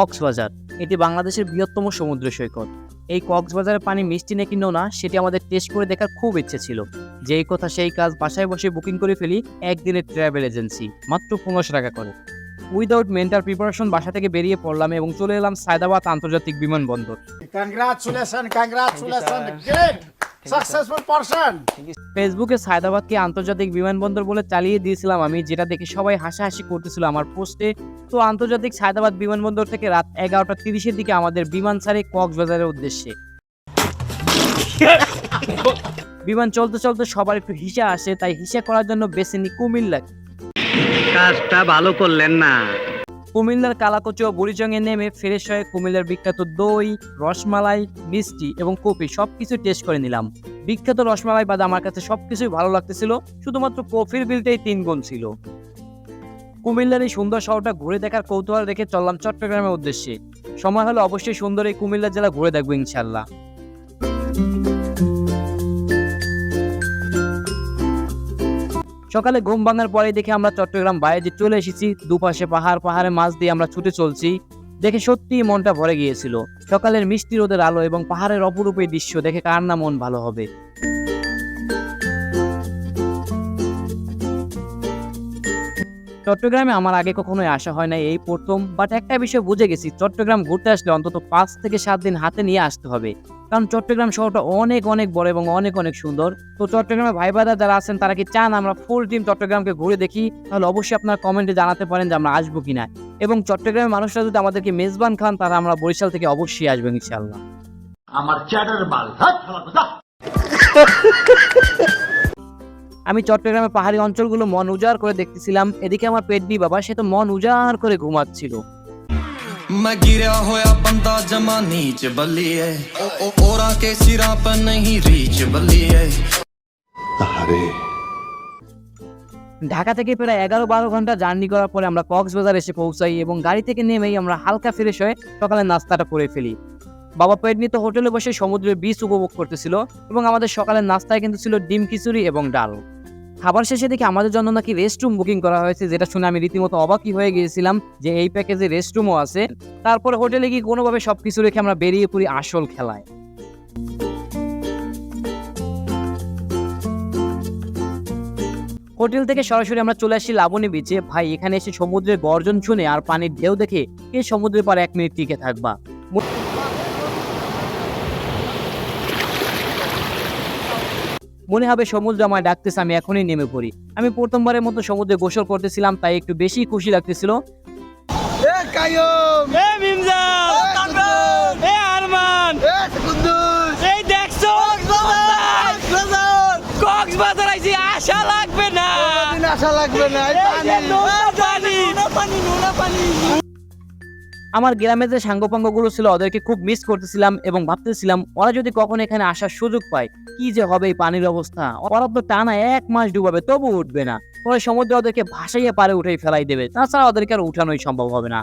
কক্সবাজার। এটি বাংলাদেশের বৃহত্তম সমুদ্র সৈকত। এই কক্সবাজারের পানি মিষ্টি নাকি নোনা সেটি আমাদের টেস্ট করে দেখার খুব ইচ্ছে ছিল। যেই কথা সেই কাজ বাসায় বসে বুকিং করে ফেলি একদিনের ট্রাভেল এজেন্সি মাত্র পনেরোশো টাকা করে। উইদাউট মেন্টাল প্রিপারেশন বাসা থেকে বেরিয়ে পড়লাম এবং চলে এলাম সায়দাবাদ আন্তর্জাতিক বিমানবন্দর। Congratulations, again. ফেসবুকে সায়দাবাদকে আন্তর্জাতিক বিমানবন্দর বলে চালিয়ে দিয়েছিলাম আমি যেটা দেখে সবাই হাসাহাসি করতেছিল আমার পোস্টে। তো আন্তর্জাতিক সায়দাবাদ বিমানবন্দর থেকে রাত এগারোটা তিরিশের দিকে আমাদের বিমান ছাড়ে কক্সবাজারের উদ্দেশ্যে। বিমান চলতে চলতে সবার একটু হিসা আসে তাই হিসা করার জন্য বেছে নি কুমিল্লা কাজটা ভালো করলেন না। কুমিল্লার কালাকচি ও বুড়িচংয়ে নেমে ফ্রেশ হয়ে কুমিল্লার বিখ্যাত দই, রসমালাই, মিষ্টি এবং কফি সবকিছু টেস্ট করে নিলাম। বিখ্যাত রসমালাই বাদ আমার কাছে সবকিছুই ভালো লাগতেছিল, শুধুমাত্র কফির বিলটাই তিন গুণ ছিল। কুমিল্লার এই সুন্দর শহরটা ঘুরে দেখার কৌতূহল রেখে চললাম চট্টগ্রামের উদ্দেশ্যে। সময় হলে অবশ্যই সুন্দর এই কুমিল্লা জেলা ঘুরে দেখব ইনশাল্লাহ। সকালে ঘুম ভাঙার পরে দেখে আমরা চট্টগ্রাম বাইরে চলে এসেছি। দুপাশে পাহাড়, পাহাড়ে মাছ দিয়ে আমরা ছুটে চলছি। দেখে সত্যি মনটা ভরে গিয়েছিল। সকালের মিষ্টি রোদের আলো এবং পাহাড়ের অপরূপ দৃশ্য দেখে কার না মন ভালো হবে। চট্টগ্রামে আমার আগে কখনোই আসা হয় না এই প্রথম বাট একটা বিষয় বুঝে গেছি চট্টগ্রাম ঘুরতে আসলে অন্তত পাঁচ থেকে সাত দিন হাতে নিয়ে আসতে হবে। কারণ চট্টগ্রাম শহরটা অনেক অনেক বড় এবং অনেক অনেক সুন্দর। তো চট্টগ্রামে ভাই বাদা যারা আছেন তারা কি চান আমরা ফুল টিম চট্টগ্রামকে ঘুরে দেখি? তাহলে অবশ্যই আপনারা কমেন্টে জানাতে পারেন যে আমরা আসব কিনা। এবং চট্টগ্রামের মানুষরা যদি আমাদেরকে মেজবান খান তারা আমরা বরিশাল থেকে অবশ্যই আসবেন ইনশাল্লাহ আমার চ্যাটার মাল হাত হালা কথা আমি চট্টগ্রামের পাহাড়ি অঞ্চলগুলো মন উজাড় করে দেখতেছিলাম। এদিকে আমার পেটবি বাবা সে তো মন উজাড় করে ঘুমাচ্ছিল। ঢাকা থেকে প্রায় এগারো বারো ঘণ্টা জার্নি করার পরে আমরা কক্সবাজার এসে পৌঁছাই এবং গাড়ি থেকে নেমেই আমরা হালকা ফ্রেশ হয়ে সকালে নাস্তাটা করে ফেলি। বাবা পেডনি তো হোটেলে বসে সমুদ্রের বীচ উপভোগ করতেছিল এবং আমাদের সকালের নাস্তায় কিন্তু ছিল ডিম খিচুড়ি এবং ডাল। খাবার শেষে দেখি আমাদের জন্য নাকি রেস্টরুম বুকিং করা হয়েছে, যেটা শুনে আমি রীতিমতো অবাকই হয়ে গিয়েছিলাম যে এই প্যাকেজে রেস্টরুমও আছে। তারপরে হোটেলে গিয়ে কোনোভাবে সবকিছু রেখে আমরা বেরিয়ে পড়ি আসল খেলায়। হোটেল থেকে সরাসরি আমরা চলে আসি লাবণী বিচে ভাই, এখানে এসে সমুদ্রের গর্জন শুনে আর পানির ঢেউ দেখে কে সমুদ্রের পার এক মিনিট টিকে থাকবা। মনে হবে সমুদ্র আমায় ডাকতেছে আমি এখনই নেমে পড়ি। আমি প্রথমবারের মতো সমুদ্রে গোসল করতেছিলাম তাই একটু বেশি খুশি লাগতেছিল। কক্সবাজার! আইছি আশা লাগবে না। আশা লাগবে না নোনা পানি। পানি। আমার গ্রামের যে সাঙ্গপাঙ্গগুলো ছিল ওদেরকে খুব মিস করতেছিলাম এবং ভাবতেছিলাম ওরা যদি কখনো এখানে আসার সুযোগ পায় কি যে হবে এই পানির অবস্থা? ওরা তো টানা এক মাস ডুবাবে তবু উঠবে না। পরে সমুদ্রে ওদেরকে ভাসাইয়ে পারে উঠেই ফেলাই দেবে। তাছাড়া ওদেরকে আর উঠানোই সম্ভব হবে না।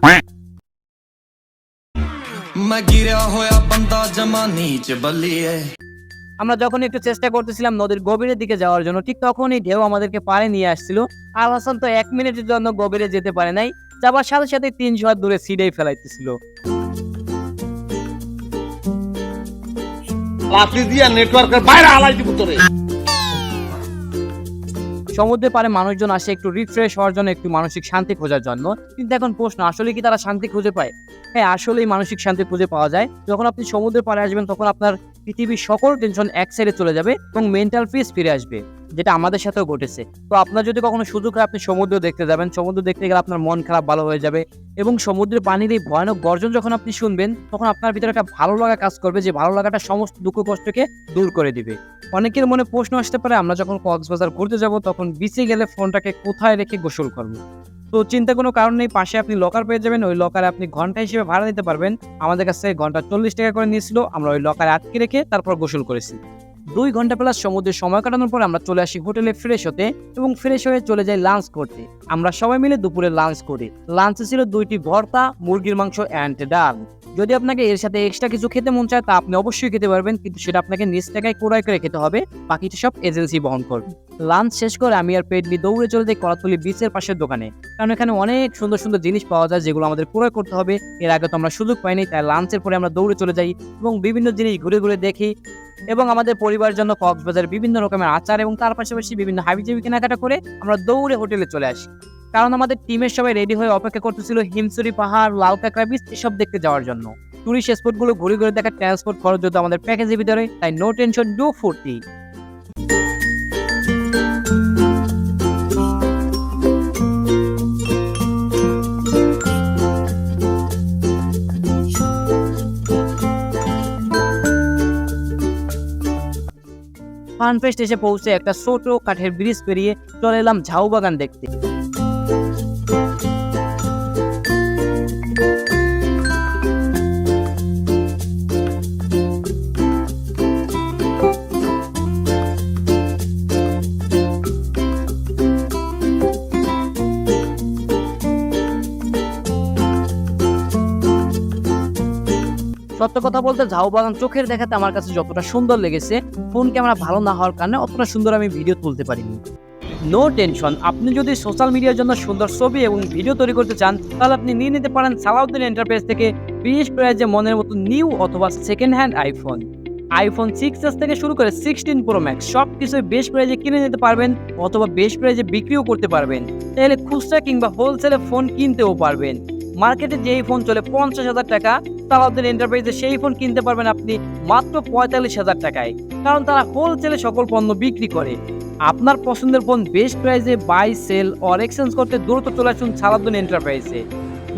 আমরা যখন একটু চেষ্টা করতেছিলাম নদীর গভীরের দিকে যাওয়ার জন্য ঠিক তখনই ঢেউ আমাদেরকে পারে নিয়ে আসছিল। আর হাসান তো এক মিনিটের জন্য গভীরে যেতে পারে নাই। যাবার সাথে সাথে তিনশো হাত দূরে সিডেই ফেলাইতেছিল। নেটওয়ার্কের বাইরে হালাই দিব তোরে। সমুদ্রের পারে মানুষজন আসে একটু রিফ্রেশ হওয়ার জন্য একটু মানসিক শান্তি খোঁজার জন্য। কিন্তু এখন প্রশ্ন আসলে কি তারা শান্তি খুঁজে পায়? হ্যাঁ আসলেই মানসিক শান্তি খুঁজে পাওয়া যায়। যখন আপনি সমুদ্রের পাড়ে আসবেন তখন আপনার পৃথিবীর সকল টেনশন এক সাইডে চলে যাবে এবং মেন্টাল পিস ফিরে আসবে। যেটা আমাদের সাথেও ঘটেছে। তো আপনার যদি কখনো সুযোগ হয়, আপনি সমুদ্র দেখতে যাবেন। সমুদ্র দেখতে গেলে আপনার মন খারাপ, ভালো হয়ে যাবে এবং সমুদ্রের পানির এই ভয়ানক গর্জন যখন আপনি শুনবেন, তখন আপনার ভিতরে একটা ভালো লাগা কাজ করবে যে ভালো লাগাটা সমস্ত দুঃখ কষ্টকে দূর করে দিবে। অনেকের মনে প্রশ্ন আসতে পারে, আমরা যখন কক্সবাজার ঘুরতে যাব, তখন বিচে গেলে ফোনটাকে কোথায় রেখে গোসল করব? তো চিন্তা কোনো কারণ নেই, পাশে আপনি লকার পেয়ে যাবেন, ওই লকারে আপনি ঘণ্টা হিসেবে ভাড়া দিতে পারবেন। আমাদের কাছ ঘণ্টা চল্লিশ টাকা করে নিয়েছিল, আমরা ওই লকারে আটকে রেখে তারপর গোসল করেছি। দুই ঘণ্টা প্লাস সমুদ্রের সময় কাটানোর পর আমরা চলে আসি হোটেলে ফ্রেশ হতে এবং ফ্রেশ হয়ে চলে যাই লাঞ্চ করতে। আমরা সবাই মিলে দুপুরে লাঞ্চ করি। লাঞ্চে ছিল দুইটি ভর্তা, মুরগির মাংস অ্যান্ড ডাল। যদি আপনাকে এর সাথে এক্সট্রা কিছু খেতে মন চায় তা আপনি অবশ্যই খেতে পারবেন, কিন্তু সেটা আপনাকে নিজ টাকায় ক্রয় করে খেতে হবে। বাকিটা সব এজেন্সি বহন করবে। লাঞ্চ শেষ করে আমি আর পেট নিয়ে দৌড়ে চলে যাই করাতলি বিচের পাশের দোকানে। কারণ এখানে অনেক সুন্দর সুন্দর জিনিস পাওয়া যায় যেগুলো আমাদের ক্রয় করতে হবে। এর আগে তো আমরা সুযোগ পাইনি, তাই লাঞ্চের পরে আমরা দৌড়ে চলে যাই এবং বিভিন্ন জিনিস ঘুরে ঘুরে দেখি। এবং আমাদের পরিবারের জন্য কক্সবাজারের বিভিন্ন রকমের আচার এবং তার পাশাপাশি বিভিন্ন হাবিজাবি কেনাকাটা করে আমরা দৌড়ে হোটেলে চলে আসি। কারণ আমাদের টিমের সবাই রেডি হয়ে অপেক্ষা করতেছিল হিমসুরি পাহাড়, লাল কাঁকড়া বিচ এসব দেখতে যাওয়ার জন্য। টুরিস্ট স্পটগুলো ঘুরে ঘুরে দেখা ট্রান্সপোর্ট খরচ যেহেতু আমাদের প্যাকেজের ভিতরে, তাই নো টেনশন ডু ফুর্তি ফানফেস্ট এসে পৌঁছে একটা ছোট কাঠের ব্রিজ পেরিয়ে চলে এলাম ঝাউ বাগান দেখতে। সত্য কথা বলতে ঝাউ বাগান চোখের দেখাতে আমার কাছে যতটা সুন্দর লেগেছে ফোন ক্যামেরা ভালো না হওয়ার কারণে অতটা সুন্দর আমি ভিডিও তুলতে পারিনি। নো টেনশন আপনি যদি সোশ্যাল মিডিয়ার জন্য সুন্দর ছবি এবং ভিডিও তৈরি করতে চান, তাহলে আপনি নিয়ে নিতে পারেন সালাউদ্দিন এন্টারপ্রাইজ থেকে বিশ প্রাইজে মনের মতো নিউ অথবা second hand iPhone iPhone six S থেকে শুরু করে সিক্সটিন প্রো ম্যাক্স সব কিছুই বেশ প্রাইজে কিনে নিতে পারবেন অথবা বেশ প্রাইজে বিক্রিও করতে পারবেন। তাহলে খুচরা কিংবা হোলসেলে ফোন কিনতেও পারবেন। মার্কেটে যেই ফোন চলে পঞ্চাশ হাজার টাকা সালাউদ্দিন এন্টারপ্রাইজে সেই ফোন কিনতে পারবেন আপনি মাত্র পঁয়তাল্লিশ হাজার টাকায়। কারণ তারা হোলসেলে সকল পণ্য বিক্রি করে। আপনার পছন্দের ফোন বেস্ট প্রাইসে বাই সেল অর এক্সচেঞ্জ করতে দ্রুত চলে আসুন সালাউদ্দিন এন্টারপ্রাইজে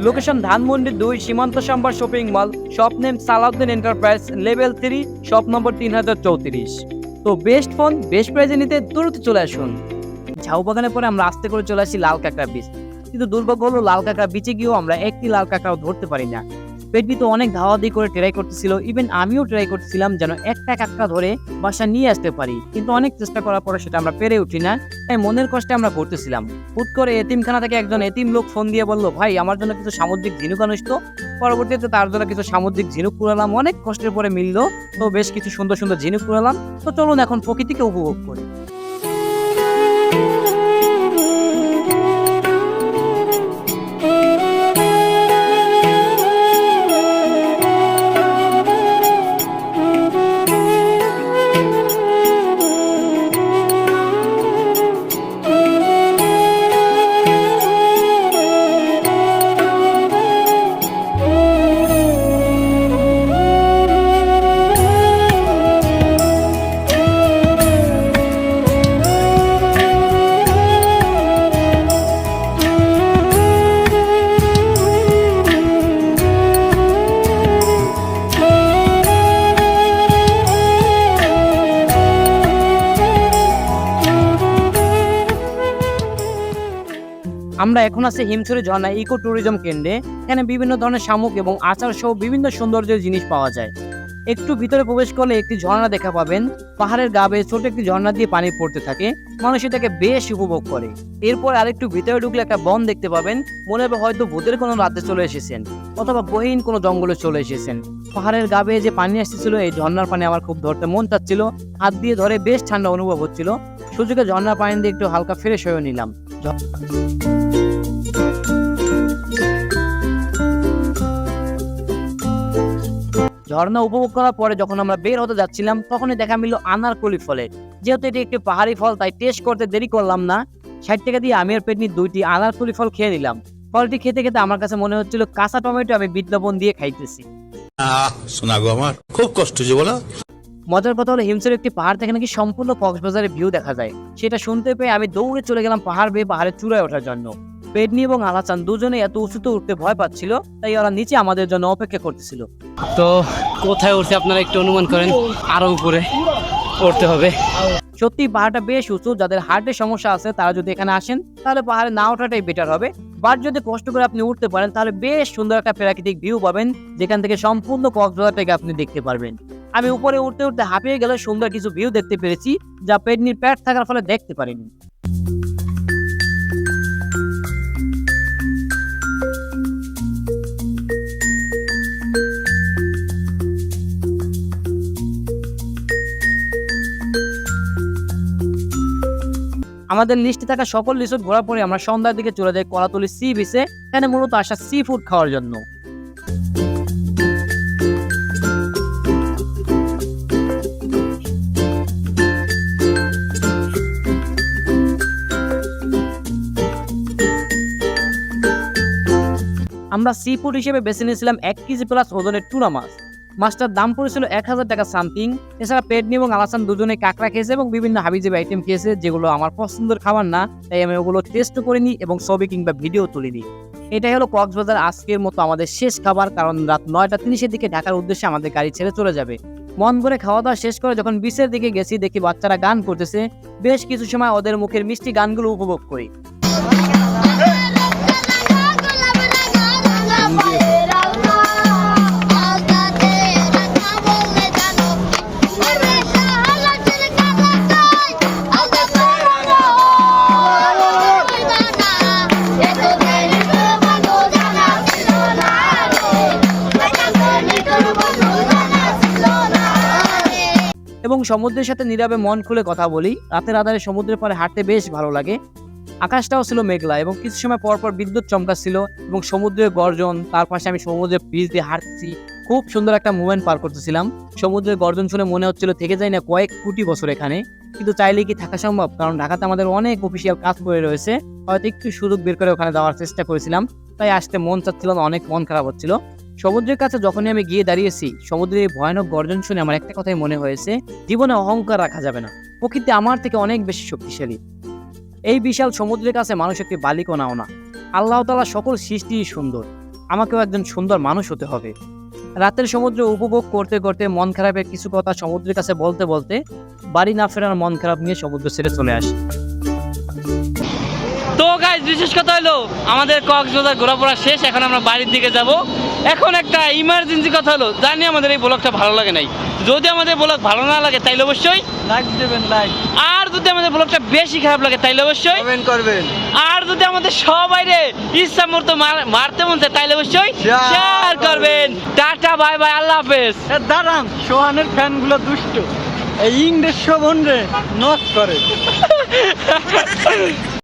লোকেশন ধানমন্ডি দুই, Shimanto Shambhar shopping mall shop name Salauddin enterprise level three shop number তিন হাজার চৌত্রিশ। তো বেস্ট ফোন বেস্ট প্রাইজে নিতে দ্রুত চলে আসুন। ঝাউ বাগানের পরে আমরা আস্তে করে চলে আসি লাল কাঁকড়া বীজ কিন্তু দুর্ভাগ্য হলো লাল কাঁকড়া বিচে গিয়েও আমরা একটি লাল কাঁকড়াও ধরতে পারি না পেটবি তো অনেক ধাওয়াদি করে ট্রাই করতেছিল ইভেন আমিও ট্রাই করতেছিলাম যেন একটা কাঁকড়া ধরে বাসা নিয়ে আসতে পারি। কিন্তু অনেক চেষ্টা করার পরে সেটা আমরা পেরে উঠি না, তাই মনের কষ্টে আমরা করতেছিলাম হুট করে এতিমখানা থেকে একজন এতিম লোক ফোন দিয়ে বলল, ভাই, আমার জন্য কিছু সামুদ্রিক ঝিনুক আনিস পরবর্তীতে তার জন্য কিছু সামুদ্রিক ঝিনুক কুড়ালাম অনেক কষ্টের পরে মিললো। তো বেশ কিছু সুন্দর সুন্দর ঝিনুক কুড়ালাম তো চলুন এখন প্রকৃতিকে উপভোগ করি। আমরা এখন আছি হিমছড়ি ঝর্ণা ইকো ট্যুরিজম কেন্দ্রে। এখানে বিভিন্ন ধরনের শামুক এবং আচার সহ বিভিন্ন সৌন্দর্যের জিনিস পাওয়া যায়। একটু ভিতরে প্রবেশ করলে একটি ঝর্ণা দেখা পাবেন। পাহাড়ের গা বেয়ে ছোট একটি ঝর্ণা দিয়ে পানি পড়তে থাকে। মানুষ এটাকে বেশ উপভোগ করে। এরপর আরেকটু ভিতরে ঢুকলে একটা বন দেখতে পাবেন। মনে হবে হয়তো ভূতের কোনো রাতে চলে এসেছেন অথবা গহীন কোনো জঙ্গলে চলে এসেছেন। পাহাড়ের গা বেয়ে যে পানি আসতেছিল, এই ঝর্ণার পানি আমার খুব ধরতে মন চাচ্ছিল। হাত দিয়ে ধরে বেশ ঠান্ডা অনুভব হচ্ছিল। সুযোগে ঝর্ণার পানি দিয়ে একটু হালকা ফ্রেশ হয়ে নিলাম। ঝর্ণা উপভোগ করার পরে যখন আমরা বের হতে যাচ্ছিলাম তখনই দেখা মিলল আনারকলি ফলের যেহেতু এটি একটি পাহাড়ি ফল তাই টেস্ট করতে দেরি করলাম না। ষাট টাকা দিয়ে আমি আর পেটনি দুইটি আনারকলি ফল খেয়ে নিলাম। ফলটি খেতে খেতে আমার কাছে মনে হচ্ছিল কাঁচা টমেটো আমি লবণ দিয়ে খাইতেছি। শোনা গো আমার খুব কষ্ট যে বলো। মজার কথা হলো হিমসের একটি পাহাড় থেকে নাকি সম্পূর্ণ কক্সবাজারের ভিউ দেখা যায়। সেটা শুনতে পেয়ে আমি দৌড়ে চলে গেলাম পাহাড় বেয়ে পাহাড়ের চূড়ায় ওঠার জন্য। পেডনি এবং আলাচান দুজনে এত উঁচুতে উঠতে ভয় পাচ্ছিল তাই ওরা নিচে আমাদের জন্য অপেক্ষা করতেছিল। তো কোথায় উঠছে আপনারা একটু অনুমান করেন? আরও উপরে উঠতে হবে। সত্যি পাহাড়টা বেশ উঁচু যাদের হার্টের সমস্যা আছে তারা যদি এখানে আসেন তাহলে পাহাড়ে না ওঠাটাই বেটার হবে। বাট যদি কষ্ট করে আপনি উঠতে পারেন তাহলে বেশ সুন্দর একটা প্রাকৃতিক ভিউ পাবেন যেখান থেকে সম্পূর্ণ কক্সবাজারটাকে আপনি দেখতে পারবেন। আমি উপরে উঠতে উঠতে হাঁপিয়ে গেলে সুন্দর কিছু ভিউ দেখতে পেরেছি যা পেডনির প্যাট থাকার ফলে দেখতে পারিনি। আমাদের লিস্টে থাকা সকল রিসোর্ট ঘোরার পরে আমরা সন্ধ্যার দিকে চলে যাই কলাতলি সি বিচে, এখানে মূলত আসা সি ফুড খাওয়ার জন্য। আমরা সি ফুড হিসেবে বেছে নিয়েছিলাম এক কেজি প্লাস ওজনের টুনা মাছ। মাছটার দাম পড়েছিল এক হাজার টাকা সামথিং। এছাড়া পেডনি এবং আলাসান দুজনে কাঁকড়া খেয়েছে এবং বিভিন্ন হাবিজাবি আইটেম খেয়েছে, যেগুলো আমার পছন্দের খাবার না, তাই আমি ওগুলো টেস্টও করিনি এবং ছবি কিংবা ভিডিও তুলিনি। এটাই হলো কক্সবাজার আজকের মতো আমাদের শেষ খাবার, কারণ রাত নয়টা তিরিশের দিকে ঢাকার উদ্দেশ্যে আমাদের গাড়ি ছেড়ে চলে যাবে। মন করে খাওয়া দাওয়া শেষ করে যখন বিচের দিকে গেছি, দেখি বাচ্চারা গান করতেছে। বেশ কিছু সময় ওদের মুখের মিষ্টি গানগুলো উপভোগ করি। সমুদ্রের সাথে নীরবে মন খুলে কথা বলি। রাতের আধারে সমুদ্রের পাড়ে হাঁটতে বেশ ভালো লাগে। আকাশটাও ছিল মেঘলা এবং কিছু সময় পর পর বিদ্যুৎ চমকাচ্ছিল এবং সমুদ্রের গর্জন, তার পাশে আমি সমুদ্রের ব্রিজ দিয়ে হাঁটছি, খুব সুন্দর একটা মুভমেন্ট পার করতেছিলাম। সমুদ্রের গর্জন শুনে মনে হচ্ছিল থেকে যায় না কয়েক কোটি বছর এখানে। কিন্তু চাইলে কি থাকা সম্ভব? কারণ ঢাকাতে আমাদের অনেক অফিসিয়াল কাজ পড়ে রয়েছে। হয়তো একটু সুযোগ বের করে ওখানে যাওয়ার চেষ্টা করেছিলাম। তাই আসতে মন চাচ্ছিল না, অনেক মন খারাপ হচ্ছিল। সমুদ্রের কাছে যখনই আমি গিয়ে দাঁড়িয়েছি, সমুদ্রের এই ভয়ানক গর্জন শুনে আমার একটা কথাই মনে হয়েছে, জীবনে অহংকার রাখা যাবে না। প্রকৃতি আমার থেকে অনেক বেশি শক্তিশালী। এই বিশাল সমুদ্রের কাছে মানুষ একটি বালিকণাও না। আল্লাহ তালা সকল সৃষ্টিই সুন্দর। আমাকেও একজন সুন্দর মানুষ হতে হবে। রাতের সমুদ্র উপভোগ করতে করতে মন খারাপের কিছু কথা সমুদ্রের কাছে বলতে বলতে বাড়ি না ফেরার মন খারাপ নিয়ে সমুদ্র ছেড়ে চলে আসি। তো গাইজ বিশেষ কথা হলো, আমাদের কক্সবাজার ঘোরাফোরা শেষ, এখন আমরা বাড়ির দিকে যাব। এখন একটা ইমার্জেন্সি কথা হলো। জানি আমাদের এই ব্লগটা ভালো লাগে নাই। যদি আমাদের ব্লগ ভালো না লাগে তাইলে অবশ্যই লাইক দেবেন লাইক আর যদি আমাদের ব্লগটা বেশি খারাপ লাগে তাইলে অবশ্যই কমেন্ট করবেন। আর যদি আমাদের সবাই রে ইচ্ছা মতো মার- মারতে মন চায় তাইলে অবশ্যই শেয়ার করবেন। টাটা বাই বাই আল্লাহ হাফেজ। দাঁড়ান সোহানের ফ্যানগুলো দুষ্ট। এই ইংরেজ শোভন রে নক করে।